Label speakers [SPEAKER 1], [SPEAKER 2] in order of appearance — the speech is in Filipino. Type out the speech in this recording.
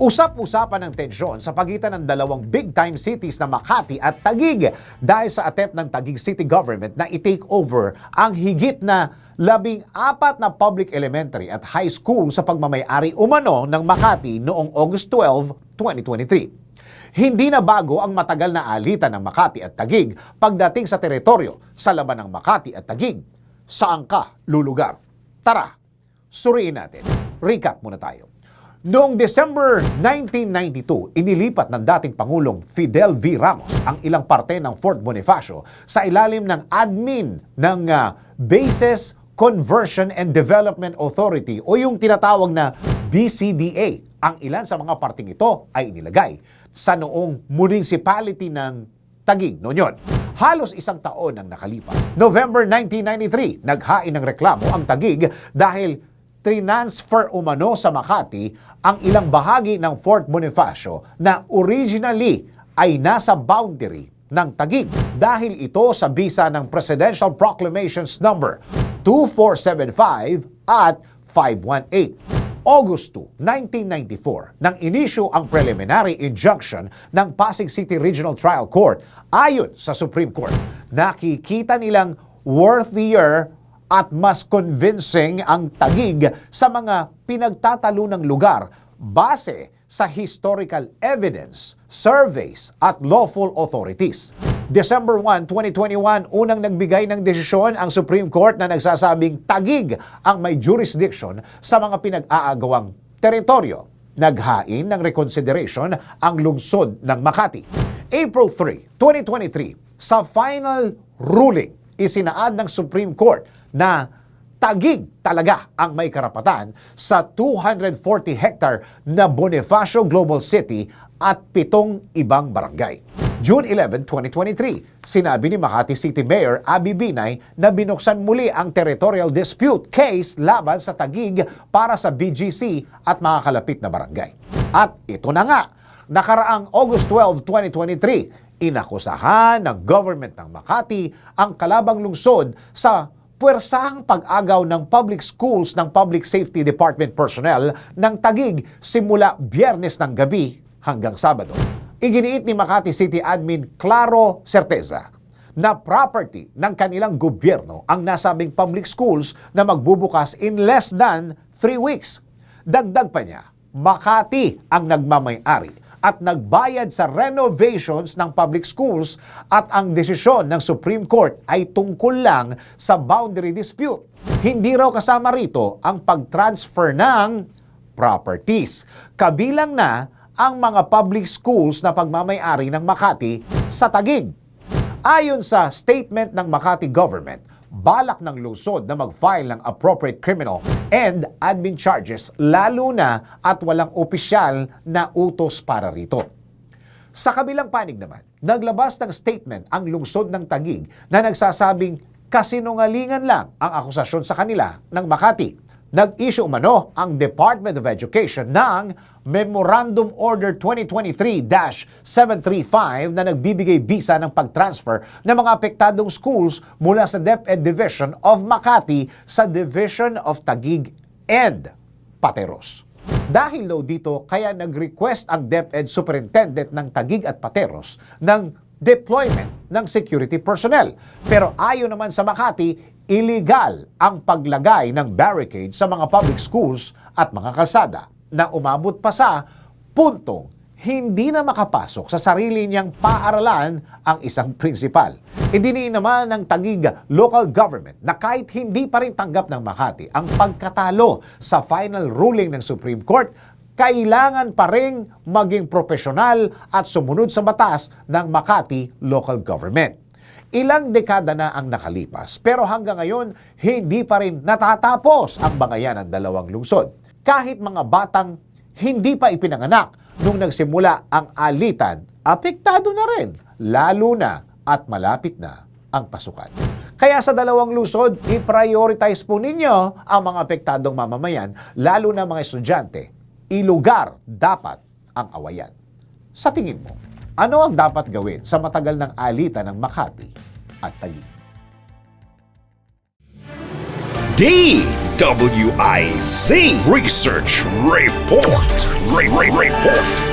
[SPEAKER 1] Usap-usapan ng tensyon sa pagitan ng dalawang big-time cities na Makati at Taguig dahil sa attempt ng Taguig City Government na i-take over ang higit na labing apat na public elementary at high school sa pagmamayari umano ng Makati noong August 12, 2023. Hindi na bago ang matagal na alitan ng Makati at Taguig pagdating sa teritoryo sa laban ng Makati at Taguig. Saan ka lulugar? Tara, suriin natin. Recap muna tayo. Noong December 1992, inilipat ng dating Pangulong Fidel V. Ramos ang ilang parte ng Fort Bonifacio sa ilalim ng admin ng ah, Bases Conversion and Development Authority o yung tinatawag na BCDA. Ang ilan sa mga parting ito ay inilagay sa noong municipality ng Tagig noon yun. Halos isang taon ang nakalipas. November 1993, naghain ng reklamo ang Tagig dahil transfer umano sa Makati ang ilang bahagi ng Fort Bonifacio na originally ay nasa boundary ng Tagig dahil ito sa bisa ng Presidential Proclamations number 2475 at 518. August 2, 1994, nang inisyo ang preliminary injunction ng Pasig City Regional Trial Court ayon sa Supreme Court. Nakikita nilang worthier at mas convincing ang tagig sa mga pinagtatalunang lugar base sa historical evidence, surveys at lawful authorities. December 1, 2021, unang nagbigay ng desisyon ang Supreme Court na nagsasabing tagig ang may jurisdiction sa mga pinag-aagawang teritoryo. Naghain ng reconsideration ang lungsod ng Makati. April 3, 2023, sa final ruling, isinaad ng Supreme Court na tagig talaga ang may karapatan sa 240 hectare na Bonifacio Global City at pitong ibang barangay. June 11, 2023, sinabi ni Makati City Mayor Abby Binay na binuksan muli ang territorial dispute case laban sa Tagig para sa BGC at mga kalapit na barangay. At ito na nga, nakaraang August 12, 2023, inakusahan ng government ng Makati ang kalabang lungsod sa puwersahang pag-agaw ng public schools ng Public Safety Department personnel ng Tagig simula biyernes ng gabi hanggang Sabado. Iginiit ni Makati City Admin Claro Certeza na property ng kanilang gobyerno ang nasabing public schools na magbubukas in less than 3 weeks. Dagdag pa niya, Makati ang nagmamay-ari at nagbayad sa renovations ng public schools at ang desisyon ng Supreme Court ay tungkol lang sa boundary dispute. Hindi raw kasama rito ang pag-transfer ng properties. Kabilang na ang mga public schools na pagmamayari ng Makati sa Tagig. Ayon sa statement ng Makati government, balak ng lungsod na mag-file ng appropriate criminal and admin charges lalo na at walang opisyal na utos para rito. Sa kabilang panig naman, naglabas ng statement ang lungsod ng Tagig na nagsasabing kasinungalingan lang ang akusasyon sa kanila ng Makati. Nag-issue umano ang Department of Education ng Memorandum Order 2023-735 na nagbibigay bisa ng pag-transfer ng mga apektadong schools mula sa DepEd Division of Makati sa Division of Tagig and Pateros. Dahil daw dito, kaya nag-request ang DepEd Superintendent ng Tagig at Pateros ng deployment ng security personnel. Pero ayon naman sa Makati, illegal ang paglagay ng barricade sa mga public schools at mga kalsada na umabot pa sa puntong hindi na makapasok sa sarili niyang paaralan ang isang prinsipal. Idiniin naman ng Tagig local government na kahit hindi pa rin tanggap ng Makati ang pagkatalo sa final ruling ng Supreme Court, kailangan pa rin maging profesional at sumunod sa batas ng Makati local government. Ilang dekada na ang nakalipas pero hanggang ngayon hindi pa rin natatapos ang bangayan ng dalawang lungsod. Kahit mga batang hindi pa ipinanganak nung nagsimula ang alitan, apektado na rin, lalo na at malapit na ang pasukan. Kaya sa dalawang lusod, i-prioritize po ninyo ang mga apektadong mamamayan, lalo na mga estudyante. Ilugar dapat ang awayan. Sa tingin mo, ano ang dapat gawin sa matagal ng alitan ng Makati at Taguig?
[SPEAKER 2] DWIZ Research Report. Re- re- report.